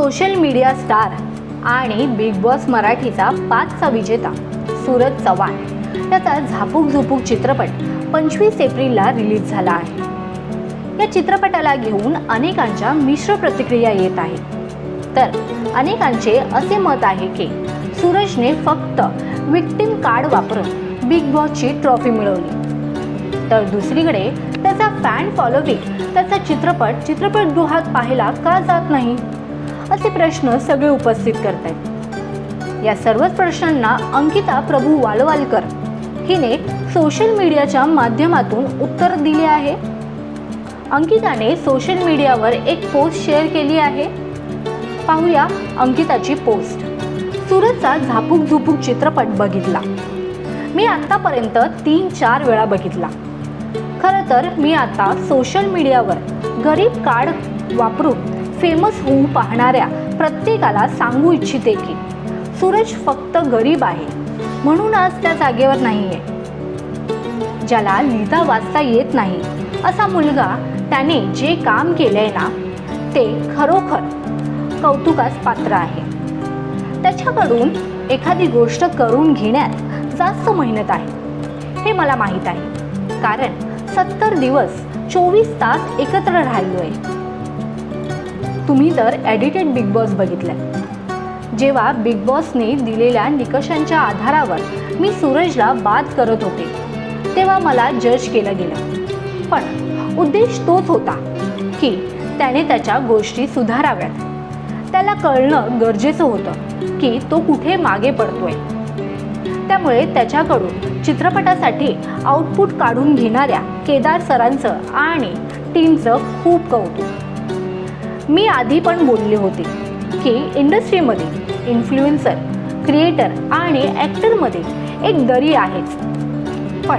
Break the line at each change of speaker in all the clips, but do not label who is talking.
Social media star आणि Bigg boss मराठीचा पाचचा विजेता सूरज चव्हाण. याचा झापूक झुपूक चित्रपट पंचवीस एप्रिलला रिलीज झाला आहे. या चित्रपटाला घेऊन अनेकांच्या मिश्र प्रतिक्रिया येत आहेत. तर अनेकांचे असे मत आहे की सूरजने फक्त विक्टिम कार्ड वापरून बिग बॉसची ट्रॉफी मिळवली. तर दुसरीकडे त्याचा फॅन फॉलोविंग त्याचा चित्रपट चित्रपटगृहात पाहायला का जात नाही? असे प्रश्न सगळे उपस्थित करतायत. या सर्वच प्रश्नांना अंकिता प्रभू वालवालकर हिने सोशल मीडियाच्या माध्यमातून उत्तर दिले आहे. अंकिताने सोशल मीडियावर एक पोस्ट शेअर केली आहे. पाहूया अंकिताची पोस्ट सुरतचा झापूक झुपूक चित्रपट बघितला. मी आत्तापर्यंत तीन चार वेळा बघितला. खरं तर मी आता सोशल मीडियावर गरीब कार्ड वापरून फेमस होऊ पाहणाऱ्या प्रत्येकाला सांगू इच्छिते की सूरज फक्त गरीब आहे म्हणून आज त्या जागेवर नाही आहे ज्याला लिहिता वाचता येत नाही असा मुलगा त्याने जे काम केलंय ना ते खरोखर कौतुकास पात्र आहे. त्याच्याकडून एखादी गोष्ट करून घेण्यात जास्त मेहनत आहे. हे मला माहीत आहे. कारण सत्तर दिवस चोवीस तास एकत्र राहिलोय. तुम्ही तर एडिटेड बिग बॉस बघितलंय. जेव्हा बिग बॉसने दिलेल्या निकषांच्या आधारावर मी सूरजला बाद करत होते तेव्हा मला जज केलं गेलं. पण उद्देश तोच होता की त्याने त्याच्या गोष्टी सुधाराव्यात. त्याला कळणं गरजेचं होतं की तो कुठे मागे पडतोय. त्यामुळे त्याच्याकडून चित्रपटासाठी आउटपुट काढून घेणाऱ्या केदार सरांचं आणि टीमचं खूप कौतुक. मी आधी पण बोलले होते की इंडस्ट्रीमध्ये इन्फ्लुएन्सर क्रिएटर आणि ॲक्टरमध्ये एक दरी आहेच. पण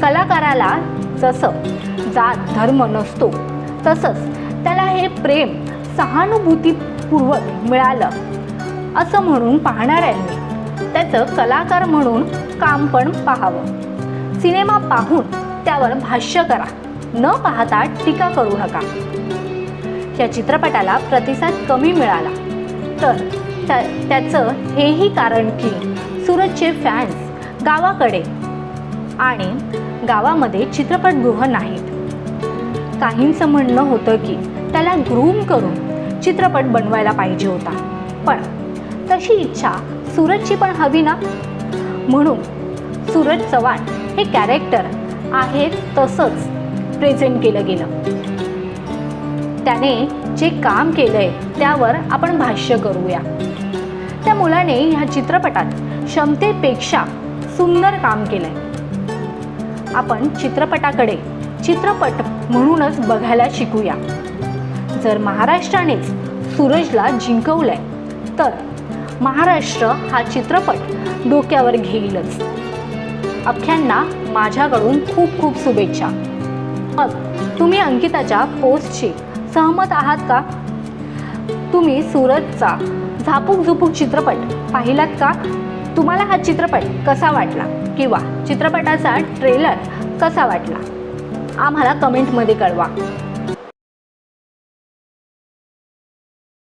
कलाकाराला जसं जात धर्म नसतो तसंच त्याला हे प्रेम सहानुभूतीपूर्वक मिळालं असं म्हणून पाहणाऱ्यांनी त्याचं कलाकार म्हणून काम पण पाहावं. सिनेमा पाहून त्यावर भाष्य करा. न पाहता टीका करू नका. या चित्रपटाला प्रतिसाद कमी मिळाला. तर त्या त्याचं हेही कारण की सूरजचे फॅन्स गावाकडे आणि गावामध्ये चित्रपटगृह नाहीत. काहींचं म्हणणं होतं की त्याला ग्रूम करून चित्रपट बनवायला पाहिजे होता. पण तशी इच्छा सूरजची पण हवी ना? म्हणून सूरज चव्हाण हे कॅरेक्टर आहे तसंच प्रेझेंट केलं गेलं. त्याने जे काम केलंय त्यावर आपण भाष्य करूया. त्या मुलाने ह्या चित्रपटात क्षमतेपेक्षा सुंदर काम केलंय. आपण चित्रपटाकडे चित्रपट म्हणूनच बघायला शिकूया. जर महाराष्ट्रानेच सूरजला जिंकवलंय तर महाराष्ट्र हा चित्रपट डोक्यावर घेईलच. अख्यांना माझ्याकडून खूप खूप शुभेच्छा. मग तुम्ही अंकिताच्या पोस्टची सहमत आहात का? तुम्ही सूरजचा झापूक झुपूक चित्रपट पाहिलात का? तुम्हाला हा चित्रपट कसा वाटला? किंवा चित्रपटाचा ट्रेलर कसा वाटला? आम्हाला कमेंटमध्ये कळवा.